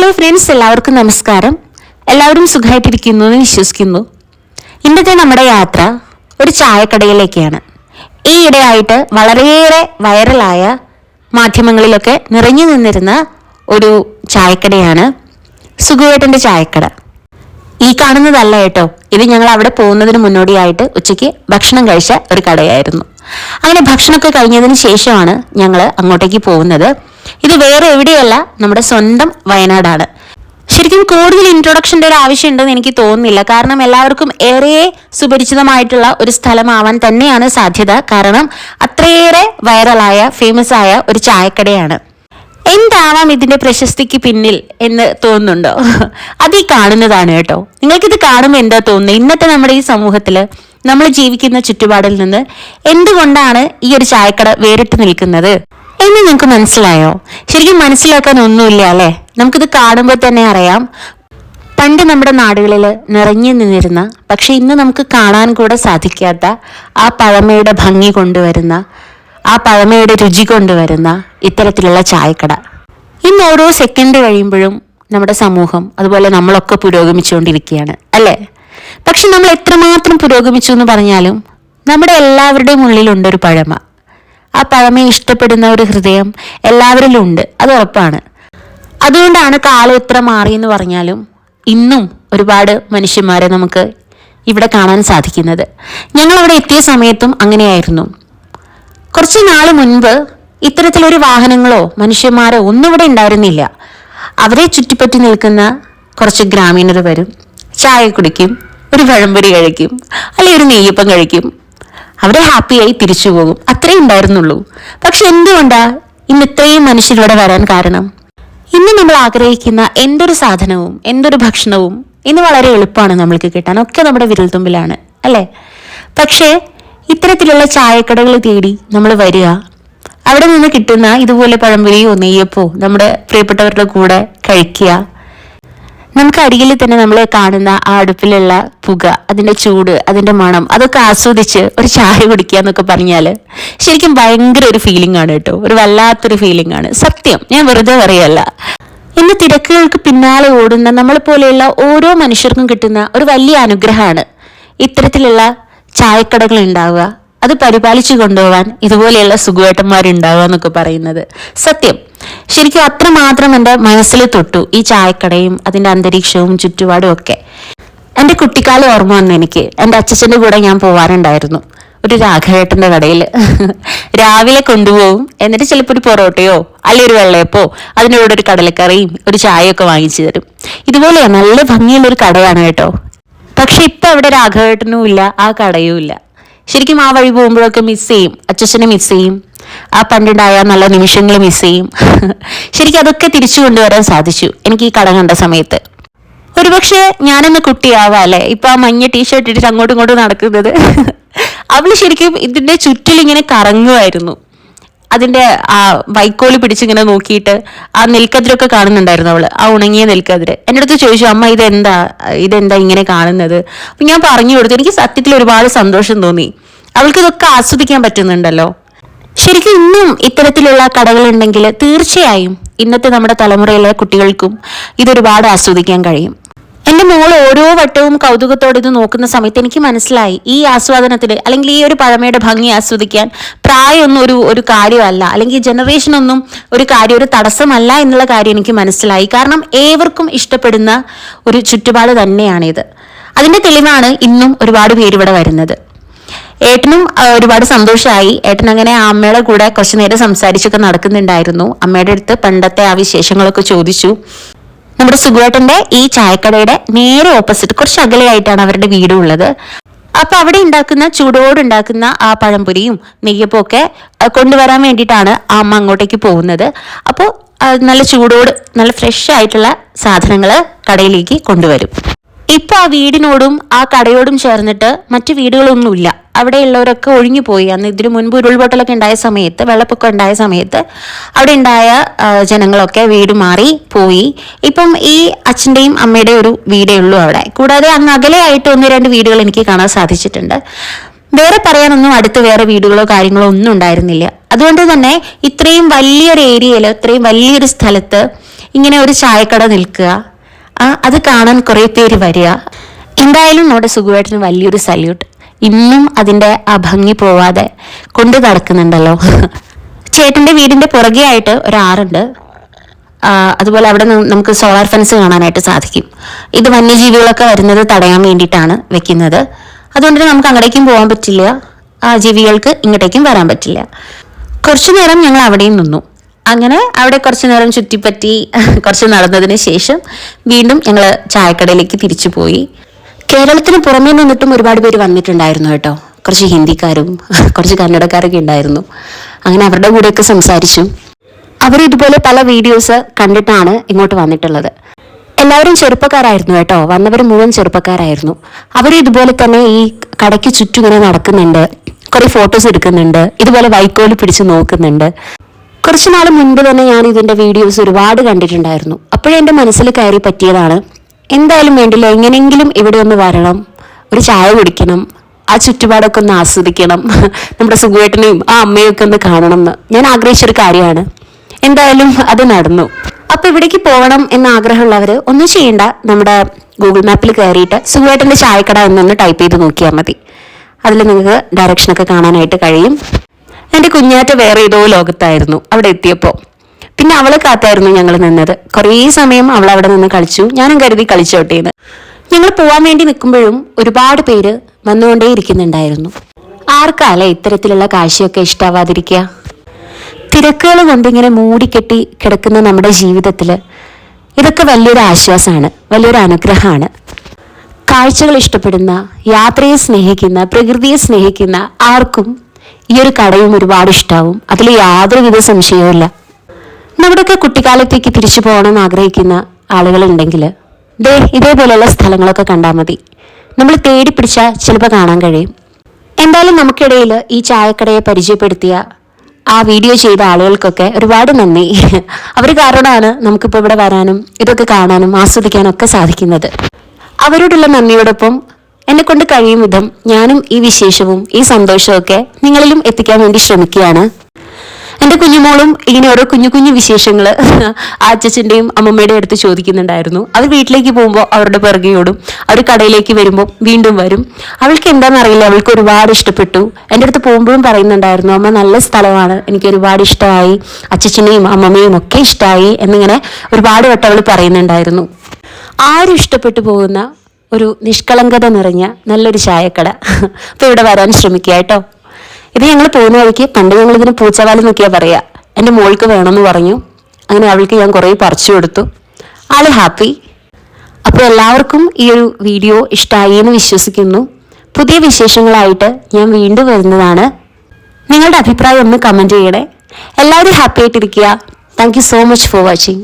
Hello friends എല്ലാവർക്കും നമസ്കാരം. എല്ലാവരും സുഖമായിട്ടിരിക്കുന്നു എന്ന് വിശ്വസിക്കുന്നു. ഇന്നത്തെ നമ്മുടെ യാത്ര ഒരു ചായക്കടയിലേക്കാണ്. ഈ ഇടയായിട്ട് വളരെയേറെ വൈറലായ മാധ്യമങ്ങളിലൊക്കെ നിറഞ്ഞു നിന്നിരുന്ന ഒരു ചായക്കടയാണ് സുഖുവേട്ടന്റെ ചായക്കട. ഈ കാണുന്നതല്ല കേട്ടോ ഇത് ഞങ്ങൾ അവിടെ പോകുന്നതിന് മുന്നോടിയായിട്ട് ഉച്ചയ്ക്ക് ഭക്ഷണം കഴിച്ച ഒരു കടയായിരുന്നു. അങ്ങനെ ഭക്ഷണമൊക്കെ കഴിഞ്ഞതിന് ശേഷമാണ് ഞങ്ങൾ അങ്ങോട്ടേക്ക് പോകുന്നത്. ഇത് വേറെ എവിടെയല്ല നമ്മുടെ സ്വന്തം വയനാടാണ്. ശരിക്കും കൂടുതൽ ഇൻട്രൊഡക്ഷന്റെ ഒരു ആവശ്യമുണ്ടെന്ന് എനിക്ക് തോന്നുന്നില്ല. കാരണം എല്ലാവർക്കും ഏറെ സുപരിചിതമായിട്ടുള്ള ഒരു സ്ഥലമാവാൻ തന്നെയാണ് സാധ്യത. കാരണം അത്രയേറെ വൈറലായ ഫേമസ് ആയ ഒരു ചായക്കടയാണ്. എന്താവാം ഇതിന്റെ പ്രശസ്തിക്ക് പിന്നിൽ എന്ന് തോന്നുന്നുണ്ടോ? അത് ഈ കാണുന്നതാണ് കേട്ടോ. നിങ്ങൾക്കിത് കാണുമ്പോൾ എന്താ തോന്നുന്നത്? ഇന്നത്തെ നമ്മുടെ ഈ സമൂഹത്തിൽ നമ്മൾ ജീവിക്കുന്ന ചുറ്റുപാടിൽ നിന്ന് എന്തുകൊണ്ടാണ് ഈ ഒരു ചായക്കട വേറിട്ട് നിൽക്കുന്നത്? എന്ന് നിങ്ങൾക്ക് മനസ്സിലായോ? ശരിക്കും മനസ്സിലാക്കാൻ ഒന്നുമില്ല അല്ലേ? നമുക്കിത് കാണുമ്പോൾ തന്നെ അറിയാം. പണ്ട് നമ്മുടെ നാടുകളിൽ നിറഞ്ഞു നിന്നിരുന്ന പക്ഷെ ഇന്ന് നമുക്ക് കാണാൻ കൂടെ സാധിക്കാത്ത ആ പഴമയുടെ ഭംഗി കൊണ്ടുവരുന്ന ആ പഴമയുടെ രുചി കൊണ്ടുവരുന്ന ഇത്തരത്തിലുള്ള ചായക്കട. ഇന്ന് ഓരോ സെക്കൻഡ് കഴിയുമ്പോഴും നമ്മുടെ സമൂഹം അതുപോലെ നമ്മളൊക്കെ പുരോഗമിച്ചുകൊണ്ടിരിക്കുകയാണ് അല്ലേ? പക്ഷെ നമ്മൾ എത്രമാത്രം പുരോഗമിച്ചു എന്ന് പറഞ്ഞാലും നമ്മുടെ എല്ലാവരുടെയും ഉള്ളിലുണ്ടൊരു പഴമ. ആ പഴമയെ ഇഷ്ടപ്പെടുന്ന ഒരു ഹൃദയം എല്ലാവരിലും ഉണ്ട്. അത് ഉറപ്പാണ്. അതുകൊണ്ടാണ് കാലം എത്ര മാറി എന്ന് പറഞ്ഞാലും ഇന്നും ഒരുപാട് മനുഷ്യന്മാരെ നമുക്ക് ഇവിടെ കാണാൻ സാധിക്കുന്നത്. ഞങ്ങൾ അവിടെ എത്തിയ സമയത്തും അങ്ങനെയായിരുന്നു. കുറച്ച് നാൾ മുൻപ് ഇത്തരത്തിലൊരു വാഹനങ്ങളോ മനുഷ്യന്മാരോ ഒന്നും ഇവിടെ ഉണ്ടായിരുന്നില്ല. അവരെ ചുറ്റിപ്പറ്റി നിൽക്കുന്ന കുറച്ച് ഗ്രാമീണർ വരും. ചായ കുടിക്കും ഒരു പഴംപൊരി കഴിക്കും അല്ലെങ്കിൽ ഒരു നെയ്യപ്പം കഴിക്കും. അവരെ ഹാപ്പിയായി തിരിച്ചു പോകും. അത്രേ ഉണ്ടായിരുന്നുള്ളൂ. പക്ഷെ എന്തുകൊണ്ടാ ഇന്ന് ഇത്രയും മനുഷ്യരിവിടെ വരാൻ കാരണം? ഇന്ന് നമ്മൾ ആഗ്രഹിക്കുന്ന എന്തൊരു സാധനവും എന്തൊരു ഭക്ഷണവും ഇന്ന് വളരെ എളുപ്പമാണ് നമ്മൾക്ക് കിട്ടാൻ. ഒക്കെ നമ്മുടെ വിരൽത്തുമ്പിലാണ് അല്ലേ? പക്ഷേ ഇത്തരത്തിലുള്ള ചായക്കടകൾ തേടി നമ്മൾ വരിക അവിടെ നിന്ന് കിട്ടുന്ന ഇതുപോലെ പഴംപൊരിയോ നെയ്യപ്പോ നമ്മുടെ പ്രിയപ്പെട്ടവരുടെ കൂടെ കഴിക്കുക നമുക്ക് അടിയിൽ തന്നെ നമ്മൾ കാണുന്ന ആ അടുപ്പിലുള്ള പുക അതിന്റെ ചൂട് അതിന്റെ മണം അതൊക്കെ ആസ്വദിച്ച് ഒരു ചായ കുടിക്കുക എന്നൊക്കെ പറഞ്ഞാൽ ശരിക്കും ഭയങ്കര ഒരു ഫീലിംഗ് ആണ് കേട്ടോ. ഒരു വല്ലാത്തൊരു ഫീലിംഗ് ആണ്. സത്യം. ഞാൻ വെറുതെ പറയല്ല ഇന്ന് തിരക്കുകൾക്ക് പിന്നാലെ ഓടുന്ന നമ്മളെ പോലെയുള്ള ഓരോ മനുഷ്യർക്കും കിട്ടുന്ന ഒരു വലിയ അനുഗ്രഹമാണ് ഇത്തരത്തിലുള്ള ചായക്കടകൾ ഉണ്ടാവുക. അത് പരിപാലിച്ചു കൊണ്ടുപോകാൻ ഇതുപോലെയുള്ള സുഖവേട്ടന്മാരുണ്ടാവുക എന്നൊക്കെ പറയുന്നത്. സത്യം. ശരിക്കും അത്രമാത്രം എന്റെ മനസ്സിൽ തൊട്ടു ഈ ചായക്കടയും അതിന്റെ അന്തരീക്ഷവും ചുറ്റുപാടും ഒക്കെ. എന്റെ കുട്ടിക്കാലം ഓർമ്മ വന്നു എനിക്ക്. എന്റെ അച്ഛന്റെ കൂടെ ഞാൻ പോവാറുണ്ടായിരുന്നു. ഒരു രാഘവേട്ടന്റെ കടയിൽ രാവിലെ കൊണ്ടുപോകും. എന്നിട്ട് ചിലപ്പോൾ ഒരു പൊറോട്ടയോ അല്ലെങ്കിൽ ഒരു വെള്ളയപ്പോ അതിനോട് ഒരു കടലക്കറിയും ഒരു ചായയൊക്കെ വാങ്ങിച്ചു തരും. ഇതുപോലെ നല്ല ഭംഗിയുള്ളൊരു കടയാണ് കേട്ടോ. പക്ഷെ ഇപ്പം അവിടെ രാഘവേട്ടനും ഇല്ല ആ കടയും ഇല്ല. ശരിക്കും ആ വഴി പോകുമ്പോഴൊക്കെ മിസ് ചെയ്യും. അച്ഛനെ മിസ് ചെയ്യും. ആ പണ്ടുണ്ടായ നല്ല നിമിഷങ്ങൾ മിസ് ചെയ്യും. ശരിക്കും അതൊക്കെ തിരിച്ചു കൊണ്ടുവരാൻ സാധിച്ചു. എനിക്ക് ഈ കട കണ്ട സമയത്ത്. ഒരുപക്ഷെ ഞാനൊന്ന് കുട്ടിയാവാം അല്ലെ? ഇപ്പൊ ആ മഞ്ഞ ടീഷർട്ട് ഇട്ടിട്ട് അങ്ങോട്ടും ഇങ്ങോട്ടും നടക്കുന്നത്. അവൾ ശരിക്കും ഇതിന്റെ ചുറ്റിൽ ഇങ്ങനെ കറങ്ങുമായിരുന്നു അതിന്റെ ആ വൈക്കോൽ പിടിച്ചിങ്ങനെ നോക്കിയിട്ട് ആ നെൽക്കതിരൊക്കെ കാണുന്നുണ്ടായിരുന്നു അവൾ. ആ ഉണങ്ങിയ നെൽക്കതിര്. എന്റെ അടുത്ത് ചോദിച്ചു അമ്മ ഇതെന്താ? ഇതെന്താ ഇങ്ങനെ കാണുന്നത്? ഞാൻ പറഞ്ഞു കൊടുത്തു. എനിക്ക് സത്യത്തിൽ ഒരുപാട് സന്തോഷം തോന്നി. അവൾക്ക് ഇതൊക്കെ ആസ്വദിക്കാൻ പറ്റുന്നുണ്ടല്ലോ. ശരിക്കും ഇന്നും ഇത്തരത്തിലുള്ള കടകളുണ്ടെങ്കിൽ തീർച്ചയായും ഇന്നത്തെ നമ്മുടെ തലമുറയിലെ കുട്ടികൾക്കും ഇതൊരുപാട് ആസ്വദിക്കാൻ കഴിയും. എന്റെ മോൾ ഓരോ വട്ടവും കൗതുകത്തോടെ ഇത് നോക്കുന്ന സമയത്ത് എനിക്ക് മനസ്സിലായി ഈ ആസ്വാദനത്തിൽ അല്ലെങ്കിൽ ഈ ഒരു പഴമയുടെ ഭംഗി ആസ്വദിക്കാൻ പ്രായമൊന്നും ഒരു ഒരു കാര്യമല്ല. അല്ലെങ്കിൽ ജനറേഷൻ ഒന്നും ഒരു കാര്യം ഒരു തടസ്സമല്ല എന്നുള്ള കാര്യം എനിക്ക് മനസ്സിലായി. കാരണം ഏവർക്കും ഇഷ്ടപ്പെടുന്ന ഒരു ചുറ്റുപാട് തന്നെയാണിത്. അതിന്റെ തെളിവാണ് ഇന്നും ഒരുപാട് പേര് വരുന്നത്. ഏട്ടനും ഒരുപാട് സന്തോഷമായി ഏട്ടൻ അങ്ങനെ ആ അമ്മയുടെ കൂടെ കുറച്ചു നേരം സംസാരിച്ചൊക്കെ നടക്കുന്നുണ്ടായിരുന്നു. അമ്മയുടെ അടുത്ത് പണ്ടത്തെ ആ വിശേഷങ്ങളൊക്കെ ചോദിച്ചു. നമ്മുടെ സുഗുവേട്ടന്റെ ഈ ചായക്കടയുടെ നേരെ ഓപ്പോസിറ്റ് കുറച്ച് അകലെയായിട്ടാണ് അവരുടെ വീട് ഉള്ളത് അപ്പൊ അവിടെ ഉണ്ടാക്കുന്ന ചൂടോട് ഉണ്ടാക്കുന്ന ആ പഴംപൊരിയും നെയ്യപ്പവും ഒക്കെ കൊണ്ടുവരാൻ വേണ്ടിയിട്ടാണ് ആ അമ്മ അങ്ങോട്ടേക്ക് പോകുന്നത്. അപ്പോൾ നല്ല ചൂടോട് നല്ല ഫ്രഷ് ആയിട്ടുള്ള സാധനങ്ങൾ കടയിലേക്ക് കൊണ്ടുവരും. ഇപ്പൊ ആ വീടിനോടും ആ കടയോടും ചേർന്നിട്ട് മറ്റു വീടുകളൊന്നുമില്ല. അവിടെയുള്ളവരൊക്കെ ഒഴിഞ്ഞുപോയി. അന്ന് ഇതിനു മുൻപ് ഉരുൾപൊട്ടലൊക്കെ ഉണ്ടായ സമയത്ത് വെള്ളപ്പൊക്കം ഉണ്ടായ സമയത്ത് അവിടെ ഉണ്ടായ ജനങ്ങളൊക്കെ വീട് മാറി പോയി. ഇപ്പം ഈ അച്ഛന്റെയും അമ്മയുടെയും ഒരു വീടേ ഉള്ളൂ അവിടെ. കൂടാതെ അങ്ങ് അകലെയായിട്ട് ഒന്ന് രണ്ട് വീടുകൾ എനിക്ക് കാണാൻ സാധിച്ചിട്ടുണ്ട്. വേറെ പറയാനൊന്നും അടുത്ത് വേറെ വീടുകളോ കാര്യങ്ങളോ ഒന്നും ഉണ്ടായിരുന്നില്ല. അതുകൊണ്ട് തന്നെ ഇത്രയും വലിയൊരു ഏരിയയിൽ ഇത്രയും വലിയൊരു സ്ഥലത്ത് ഇങ്ങനെ ഒരു ചായക്കട നിൽക്കുക അത് കാണാൻ കുറേ പേര് വരിക. എന്തായാലും നമ്മുടെ സുഖുവേട്ടന് വലിയൊരു സല്യൂട്ട്. ഇന്നും അതിന്റെ ആ ഭംഗി പോവാതെ കൊണ്ടു നടക്കുന്നുണ്ടല്ലോ. ചേട്ടന്റെ വീടിന്റെ പുറകെ ആയിട്ട് ഒരാറുണ്ട്. അതുപോലെ അവിടെ നമുക്ക് സോളാർ ഫെൻസ് കാണാനായിട്ട് സാധിക്കും. ഇത് വന്യജീവികളൊക്കെ വരുന്നത് തടയാൻ വേണ്ടിയിട്ടാണ് വെക്കുന്നത്. അതുകൊണ്ട് നമുക്ക് അങ്ങോട്ടേക്കും പോകാൻ പറ്റില്ല. ആ ജീവികൾക്ക് ഇങ്ങോട്ടേക്കും വരാൻ പറ്റില്ല. കുറച്ചു നേരം ഞങ്ങൾ അവിടെയും നിന്നു. അങ്ങനെ അവിടെ കുറച്ചു നേരം ചുറ്റിപ്പറ്റി കുറച്ച് നടന്നതിന് ശേഷം വീണ്ടും ഞങ്ങൾ ചായക്കടയിലേക്ക് തിരിച്ചു പോയി. കേരളത്തിന് പുറമേ നിന്നിട്ടും ഒരുപാട് പേര് വന്നിട്ടുണ്ടായിരുന്നു കേട്ടോ. കുറച്ച് ഹിന്ദിക്കാരും കുറച്ച് കന്നഡക്കാരൊക്കെ ഉണ്ടായിരുന്നു. അങ്ങനെ അവരുടെ കൂടെയൊക്കെ സംസാരിച്ചു. അവർ ഇതുപോലെ പല വീഡിയോസ് കണ്ടിട്ടാണ് ഇങ്ങോട്ട് വന്നിട്ടുള്ളത്. എല്ലാവരും ചെറുപ്പക്കാരായിരുന്നു കേട്ടോ. വന്നവർ മുഴുവൻ ചെറുപ്പക്കാരായിരുന്നു. അവർ ഇതുപോലെ തന്നെ ഈ കടയ്ക്ക് ചുറ്റും ഇങ്ങനെ നടക്കുന്നുണ്ട്. കുറെ ഫോട്ടോസ് എടുക്കുന്നുണ്ട്. ഇതുപോലെ വൈക്കോൽ പിടിച്ച് നോക്കുന്നുണ്ട്. കുറച്ച് നാൾ മുൻപ് തന്നെ ഞാൻ ഇതിന്റെ വീഡിയോസ് ഒരുപാട് കണ്ടിട്ടുണ്ടായിരുന്നു. അപ്പോഴേ എന്റെ മനസ്സിൽ കയറി പറ്റിയതാണ് എന്തായാലും വേണ്ടില്ല എങ്ങനെയെങ്കിലും ഇവിടെ ഒന്ന് വരണം ഒരു ചായ കുടിക്കണം ആ ചുറ്റുപാടൊക്കെ ഒന്ന് ആസ്വദിക്കണം നമ്മുടെ സുഖുവേട്ടനെയും ആ അമ്മയും ഒക്കെ ഒന്ന് കാണണം എന്ന്. ഞാൻ ആഗ്രഹിച്ചൊരു കാര്യമാണ് എന്തായാലും അത് നടന്നു. അപ്പം ഇവിടേക്ക് പോകണം എന്ന ആഗ്രഹമുള്ളവർ ഒന്നും ചെയ്യണ്ട നമ്മുടെ ഗൂഗിൾ മാപ്പിൽ കയറിയിട്ട് സുഖേട്ടന്റെ ചായക്കട എന്നൊന്ന് ടൈപ്പ് ചെയ്ത് നോക്കിയാൽ മതി. അതിൽ നിങ്ങൾക്ക് ഡയറക്ഷനൊക്കെ കാണാനായിട്ട് കഴിയും. എന്റെ കുഞ്ഞാറ്റ വേറെ ഏതോ ലോകത്തായിരുന്നു അവിടെ എത്തിയപ്പോൾ പിന്നെ അവളെ കാത്തായിരുന്നു ഞങ്ങൾ നിന്നത്. കുറേ സമയം അവൾ അവിടെ നിന്ന് കളിച്ചു. ഞാനും കരുതി കളിച്ചോട്ടേന്ന് ഞങ്ങൾ പോവാൻ വേണ്ടി നിൽക്കുമ്പോഴും ഒരുപാട് പേര് വന്നുകൊണ്ടേ ഇരിക്കുന്നുണ്ടായിരുന്നു. ആർക്കാലേ ഇത്തരത്തിലുള്ള കാഴ്ചയൊക്കെ ഇഷ്ടാവാതിരിക്കുക തിരക്കുകൾ കൊണ്ട് ഇങ്ങനെ മൂടിക്കെട്ടി കിടക്കുന്ന നമ്മുടെ ജീവിതത്തിൽ ഇതൊക്കെ വലിയൊരു ആശ്വാസമാണ് വലിയൊരു അനുഗ്രഹമാണ്. കാഴ്ചകൾ ഇഷ്ടപ്പെടുന്ന യാത്രയെ സ്നേഹിക്കുന്ന പ്രകൃതിയെ സ്നേഹിക്കുന്ന ആർക്കും ഈ ഒരു കടയും ഒരുപാട് ഇഷ്ടാവും. അതിൽ യാതൊരുവിധ സംശയവുമില്ല നമ്മുടെയൊക്കെ കുട്ടിക്കാലത്തേക്ക് തിരിച്ചു പോകണമെന്ന് ആഗ്രഹിക്കുന്ന ആളുകളുണ്ടെങ്കിൽ ദേ ഇതേപോലെയുള്ള സ്ഥലങ്ങളൊക്കെ കണ്ടാൽ മതി. നമ്മൾ തേടി പിടിച്ചാൽ ചിലപ്പോൾ കാണാൻ കഴിയും. എന്തായാലും നമുക്കിടയിൽ ഈ ചായക്കടയെ പരിചയപ്പെടുത്തിയ ആ വീഡിയോ ചെയ്ത ആളുകൾക്കൊക്കെ ഒരുപാട് നന്ദി. അവർ കാരണമാണ് നമുക്കിപ്പോൾ ഇവിടെ വരാനും ഇതൊക്കെ കാണാനും ആസ്വദിക്കാനും ഒക്കെ സാധിക്കുന്നത്. അവരോടുള്ള നന്ദിയോടൊപ്പം എന്നെ കൊണ്ട് കഴിയും വിധം ഞാനും ഈ വിശേഷവും ഈ സന്തോഷവും ഒക്കെ നിങ്ങളിലും എത്തിക്കാൻ വേണ്ടി ശ്രമിക്കുകയാണ്. എന്റെ കുഞ്ഞുമോളും ഇങ്ങനെ ഓരോ കുഞ്ഞു കുഞ്ഞു വിശേഷങ്ങൾ അച്ഛന്റെയും അമ്മമ്മയുടെ അടുത്ത് ചോദിക്കുന്നുണ്ടായിരുന്നു. അവർ വീട്ടിലേക്ക് പോകുമ്പോൾ അവരുടെ പിറകെയോടും അവർ കടയിലേക്ക് വരുമ്പോൾ വീണ്ടും വരും. അവൾക്ക് എന്താണെന്നറിയില്ല അവൾക്ക് ഒരുപാട് ഇഷ്ടപ്പെട്ടു. എന്റെ അടുത്ത് പോകുമ്പോഴും പറയുന്നുണ്ടായിരുന്നു അമ്മ നല്ല സ്ഥലമാണ്. എനിക്ക് ഒരുപാട് ഇഷ്ടമായി. അച്ചച്ചനെയും അമ്മമ്മയും ഒക്കെ ഇഷ്ടമായി എന്നിങ്ങനെ ഒരുപാട് വട്ടം അവൾ പറയുന്നുണ്ടായിരുന്നു. ആരും ഇഷ്ടപ്പെട്ടു പോകുന്ന ഒരു നിഷ്കളങ്കത നിറഞ്ഞ നല്ലൊരു ചായക്കട. അപ്പോൾ ഇവിടെ വരാൻ ശ്രമിക്കുക കേട്ടോ. ഇത് ഞങ്ങൾ പോകുന്ന വഴിക്ക് പണ്ട് ഞങ്ങൾ ഇതിന് പൂച്ചവാലം നോക്കിയാ പറയാ. എന്റെ മോൾക്ക് വേണമെന്ന് പറഞ്ഞു. അങ്ങനെ അവൾക്ക് ഞാൻ കുറേ പറിച്ചു കൊടുത്തു. ആൾ ഹാപ്പി. അപ്പോൾ എല്ലാവർക്കും ഈ ഒരു വീഡിയോ ഇഷ്ടമായി എന്ന് വിശ്വസിക്കുന്നു. പുതിയ വിശേഷങ്ങളായിട്ട് ഞാൻ വീണ്ടും വരുന്നതാണ്. നിങ്ങളുടെ അഭിപ്രായം ഒന്ന് കമന്റ് ചെയ്യണേ. എല്ലാവരും ഹാപ്പി ആയിട്ടിരിക്കുക. Thank you so much for watching